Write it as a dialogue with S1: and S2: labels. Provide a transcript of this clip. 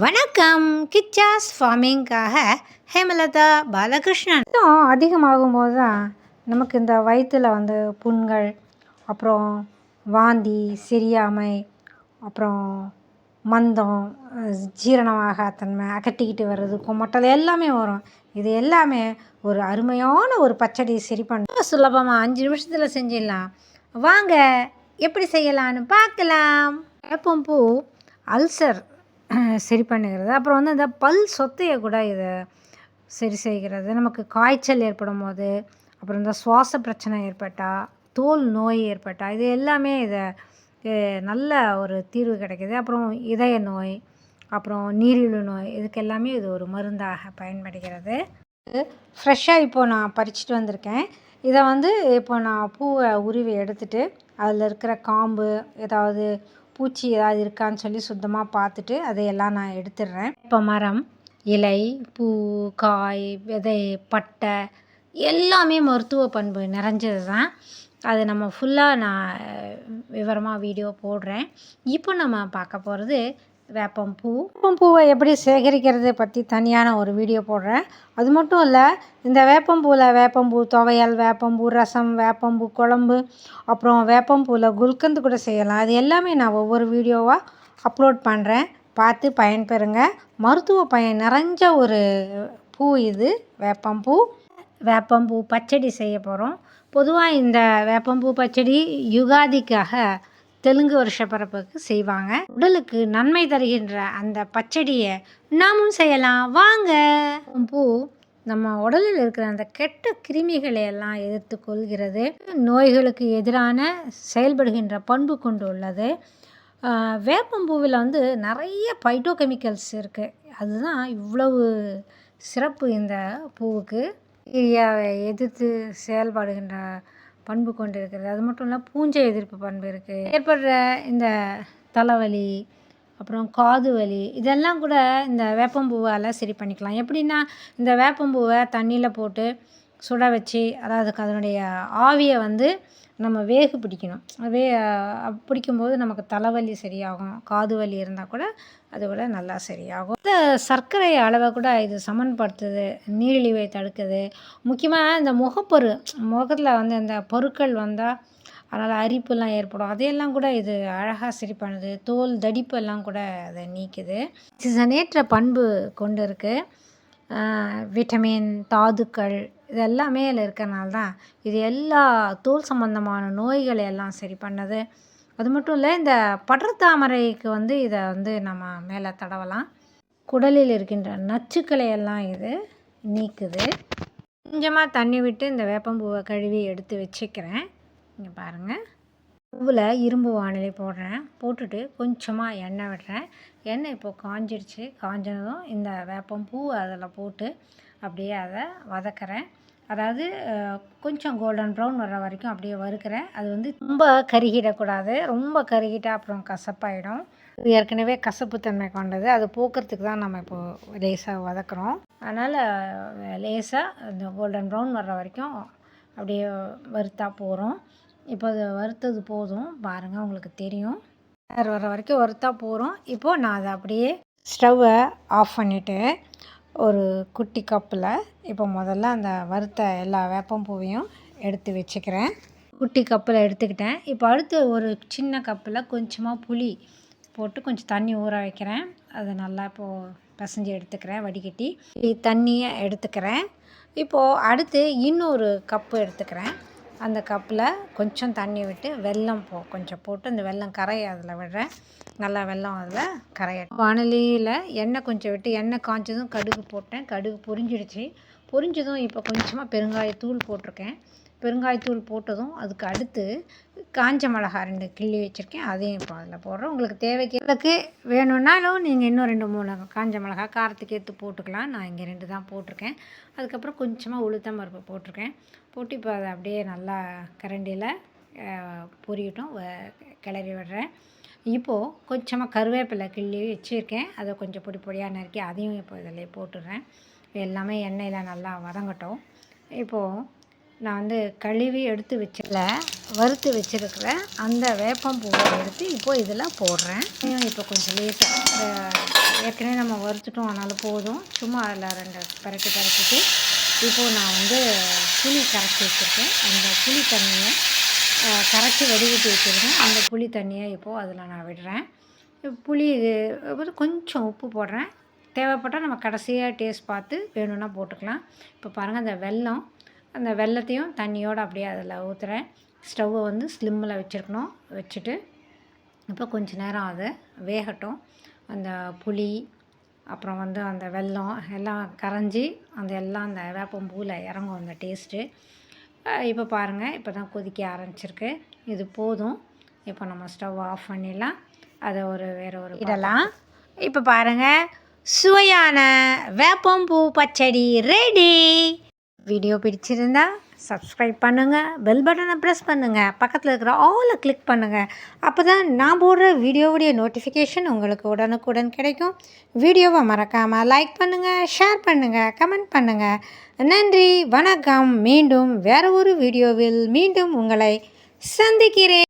S1: வணக்கம். கிச்சாஸ் ஃபார்மிங்காக ஹேமலதா பாலகிருஷ்ணன். அதிகமாகும் போது தான் நமக்கு இந்த வயிற்றில் வந்து புண்கள் அப்புறம் வாந்தி சரியாமை அப்புறம் மந்தம் ஜீரணமாக ஜீரணமாகாத்தன்மை அகட்டிக்கிட்டு வர்றது குமட்டல் எல்லாமே வரும். இது எல்லாமே ஒரு அருமையான ஒரு பச்சடி சரி பண்ண சுலபமாக அஞ்சு நிமிஷத்தில் செஞ்சிடலாம். வாங்க எப்படி செய்யலான்னு பார்க்கலாம். வேப்பம்பூ அல்சர் சரி பண்ணுகிறது அப்புறம் வந்து இந்த பல் சொத்தையை கூட இதை சரி செய்கிறது. நமக்கு காய்ச்சல் ஏற்படும் போது அப்புறம் இந்த சுவாச பிரச்சனை ஏற்பட்டால் தோல் நோய் ஏற்பட்டால் இது எல்லாமே இதை நல்ல ஒரு தீர்வு கிடைக்கிது. அப்புறம் இதய நோய் அப்புறம் நீரிழிவு நோய் இதுக்கு எல்லாமே இது ஒரு மருந்தாக பயன்படுகிறது. ஃப்ரெஷ்ஷாக இப்போது நான் பறிச்சுட்டு வந்திருக்கேன். இதை வந்து இப்போ நான் பூவை உருவி எடுத்துட்டு அதில் இருக்கிற காம்பு ஏதாவது பூச்சி ஏதாவது இருக்கான்னு சொல்லி சுத்தமாக பார்த்துட்டு அதையெல்லாம் நான் எடுத்துடுறேன். இப்போ மரம் இலை பூ காய் விதை பட்டை எல்லாமே மருத்துவ பண்பு நிறைஞ்சது தான் அது நம்ம ஃபுல்லாக நான் விவரமாக வீடியோ போடுறேன். இப்போ நம்ம பார்க்க போகிறது வேப்பம்பூ வேப்பம்பூவை எப்படி சேகரிக்கிறது பற்றி தனியான ஒரு வீடியோ போடுறேன். அது மட்டும் இல்லை இந்த வேப்பம்பூவில் வேப்பம்பூ துவையல் வேப்பம்பூ ரசம் வேப்பம்பூ குழம்பு அப்புறம் வேப்பம்பூவில் குல்கந்து கூட செய்யலாம். அது எல்லாமே நான் ஒவ்வொரு வீடியோவாக அப்லோட் பண்ணுறேன் பார்த்து பயன்பெறுங்க. மருத்துவ பயன் நிறைஞ்ச ஒரு பூ இது வேப்பம்பூ வேப்பம்பூ பச்சடி செய்ய போகிறோம் பொதுவாக இந்த வேப்பம்பூ பச்சடி யுகாதிக்காக தெலுங்கு வருஷ பிறப்புக்கு செய்வாங்க. உடலுக்கு நன்மை தருகின்ற அந்த பச்சடியை நாமும் செய்யலாம். வாங்க. பூ நம்ம உடலில் இருக்கிற அந்த கெட்ட கிருமிகளை எல்லாம் எதிர்த்து கொள்கிறது. நோய்களுக்கு எதிரான செயல்படுகின்ற பண்பு கொண்டு உள்ளது. வேப்பம்பூவில் வந்து நிறைய பைட்டோகெமிக்கல்ஸ் இருக்குது அதுதான் இவ்வளவு சிறப்பு இந்த பூவுக்கு. எதிர்த்து செயல்படுகின்ற பண்பு கொண்டு இருக்கிறது அது மட்டும் இல்லை பூஞ்சை எதிர்ப்பு பண்பு இருக்குது ஏற்படுற இந்த தலைவலி அப்புறம் காது வலி இதெல்லாம் கூட இந்த வேப்பம்பூவால் சரி பண்ணிக்கலாம். எப்படின்னா இந்த வேப்பம்பூவை தண்ணியில் போட்டு சுட வச்சு அதாவது அதனுடைய ஆவியை வந்து நம்ம வேகு பிடிக்கணும். வே பிடிக்கும்போது நமக்கு தலைவலி சரியாகும் காது வலி இருந்தால் கூட அது கூட நல்லா சரியாகும். இந்த சர்க்கரை அளவை கூட இது சமன்படுத்துது நீரிழிவை தடுக்குது. முக்கியமாக இந்த முகப்பொரு முகத்தில் வந்து இந்த பொருட்கள் வந்தால் அதனால் அரிப்புலாம் ஏற்படும். அதையெல்லாம் கூட இது அழகாக சரி பண்ணுது. தோல் தடிப்பெல்லாம் கூட அதை நீக்குது. சிசனேற்ற பண்பு கொண்டு இருக்குது விட்டமின் தாதுக்கள் இது எல்லாமே இதில் இருக்கிறனால தான் இது எல்லா தோல் சம்பந்தமான நோய்களை எல்லாம் சரி பண்ணுது. அது மட்டும் இல்லை இந்த படர்தாமரைக்கு வந்து இதை வந்து நம்ம மேலே தடவலாம். குடலில் இருக்கின்ற நச்சுக்களை எல்லாம் இது நீக்குது. கொஞ்சமாக தண்ணி விட்டு இந்த வேப்பம்பூவை கழுவி எடுத்து வச்சுக்கிறேன். இங்கே பாருங்கள் பூவில் இரும்பு வானிலை போடுறேன். போட்டுட்டு கொஞ்சமாக எண்ணெய் விடுறேன். எண்ணெய் இப்போது காஞ்சிடுச்சு காஞ்சதும் இந்த வேப்பம் பூ அதில் போட்டு அப்படியே அதை வதக்கிறேன். அதாவது கொஞ்சம் கோல்டன் ப்ரௌன் வர்ற வரைக்கும் அப்படியே வறுக்கிறேன். அது வந்து ரொம்ப கருகிடக்கூடாது. ரொம்ப கருகிட்டால் அப்புறம் கசப்பாயிடும். இது ஏற்கனவே கசப்புத்தன்மை கொண்டது. அது போக்குறதுக்கு தான் நம்ம இப்போது லேசாக வதக்குறோம். அதனால் லேசாக இந்த கோல்டன் ப்ரௌன் வர்ற வரைக்கும் அப்படியே வறுத்தா போகிறோம் இப்போ அது வறுத்தது போதும். பாருங்கள் உங்களுக்கு தெரியும். கலர் வர வரைக்கும் ஒருத்தா போகிறோம் இப்போது நான் அதை அப்படியே ஸ்டவ்வை ஆஃப் பண்ணிவிட்டு ஒரு குட்டி கப்பில் இப்போ முதல்ல அந்த வறுத்த எல்லா வேப்பம்பூவையும் எடுத்து வச்சுக்கிறேன். குட்டி கப்பில் எடுத்துக்கிட்டேன். இப்போ அடுத்து ஒரு சின்ன கப்பில் கொஞ்சமாக புளி போட்டு கொஞ்சம் தண்ணி ஊற வைக்கிறேன். அதை நல்லா இப்போது பசஞ்சு எடுத்துக்கிறேன் வடிகட்டி. தண்ணியை எடுத்துக்கிறேன். இப்போது அடுத்து இன்னொரு கப்பு எடுத்துக்கிறேன். அந்த கப்பில் கொஞ்சம் தண்ணி விட்டு வெல்லம் போ கொஞ்சம் போட்டு அந்த வெல்லம் கரையை அதில் விடுறேன். நல்லா வெல்லம் அதில் கரைய. வானலியில் எண்ணெய் கொஞ்சம் விட்டு எண்ணெய் காய்ச்சதும் கடுகு போட்டேன். கடுகு பொரிஞ்சிடுச்சு. பொரிஞ்சதும் இப்போ கொஞ்சமாக பெருங்காயத்தூள் போட்டிருக்கேன். பெருங்காயத்தூள் போட்டதும் அதுக்கு அடுத்து காஞ்ச மிளகா ரெண்டு கிள்ளி வச்சுருக்கேன். அதையும் இப்போ அதில் போடுறோம். உங்களுக்கு தேவைக்கு உங்களுக்கு வேணும்னாலும் நீங்கள் இன்னும் ரெண்டு மூணு காஞ்ச மிளகா காரத்துக்கு ஏற்று போட்டுக்கலாம். நான் இங்கே ரெண்டு தான் போட்டிருக்கேன். அதுக்கப்புறம் கொஞ்சமாக உளுத்தம் பருப்பு போட்டிருக்கேன். போட்டு இப்போ அதை அப்படியே நல்லா கரண்டியில் பொரியட்டும். வ- கிளறி விடுறேன். இப்போது கொஞ்சமாக கருவேப்பிலை கிள்ளி வச்சுருக்கேன். அதை கொஞ்சம் பொடி பொடியாக நறுக்கி அதையும் இப்போ இதில் போட்டுடுறேன். எல்லாமே எண்ணெயில் நல்லா வதங்கட்டும். இப்போது நான் வந்து கழுவி எடுத்து வச்சில் வறுத்து வச்சுருக்கிற அந்த வேப்பம்பூவை எடுத்து இப்போ இதில் போடுறேன். இப்போ கொஞ்சம் லேசாக ஏற்கனவே நம்ம வறுத்துட்டோம் ஆனாலும் போதும். சும்மா அதில் ரெண்டு பரட்டி பரட்டிட்டு இப்போது நான் வந்து புளி கரைச்சி வச்சுருக்கேன். அந்த புளி தண்ணியை கரைச்சி வடிகட்டி வச்சுருக்கேன். அந்த புளி தண்ணியை இப்போது அதில் நான் விடுறேன். புளி இது கொஞ்சம் உப்பு போடுறேன். தேவைப்பட்டால் நம்ம கடைசியாக டேஸ்ட் பார்த்து வேணும்னா போட்டுக்கலாம். இப்போ பாருங்கள் அந்த வெல்லம் அந்த வெல்லத்தையும் தண்ணியோடு அப்படியே அதில் ஊற்றுறேன் ஸ்டவ்வை வந்து ஸ்லிம்மில் வச்சுருக்கணும். வச்சுட்டு இப்போ கொஞ்ச நேரம் அது வேகட்டும். அந்த புளி அப்புறம் வந்து அந்த வெல்லம் எல்லாம் கரைஞ்சி அந்த எல்லாம் அந்த வேப்பம்பூவில் இறங்கும் அந்த டேஸ்ட்டு. இப்போ பாருங்கள் இப்போ தான் கொதிக்க ஆரம்பிச்சிருக்கு. இது போதும். இப்போ நம்ம ஸ்டவ் ஆஃப் பண்ணிடலாம். அதை ஒரு வேறு ஒரு இடலாம். இப்போ பாருங்கள் சுவையான வேப்பம்பூ பச்சடி ரெடி. வீடியோ பிடிச்சிருந்தா சப்ஸ்கிரைப் பண்ணுங்கள் பெல் பட்டனை ப்ரெஸ் பண்ணுங்கள் பக்கத்தில் இருக்கிற ஆலை கிளிக் பண்ணுங்கள் அப்போ தான் நான் போடுற வீடியோவுடைய நோட்டிஃபிகேஷன் உங்களுக்கு உடனுக்குடன் கிடைக்கும். வீடியோவை மறக்காமல் லைக் பண்ணுங்கள் ஷேர் பண்ணுங்கள் கமெண்ட் பண்ணுங்கள் நன்றி வணக்கம். மீண்டும் வேறு ஒரு வீடியோவில் மீண்டும் உங்களை சந்திக்கிறேன்.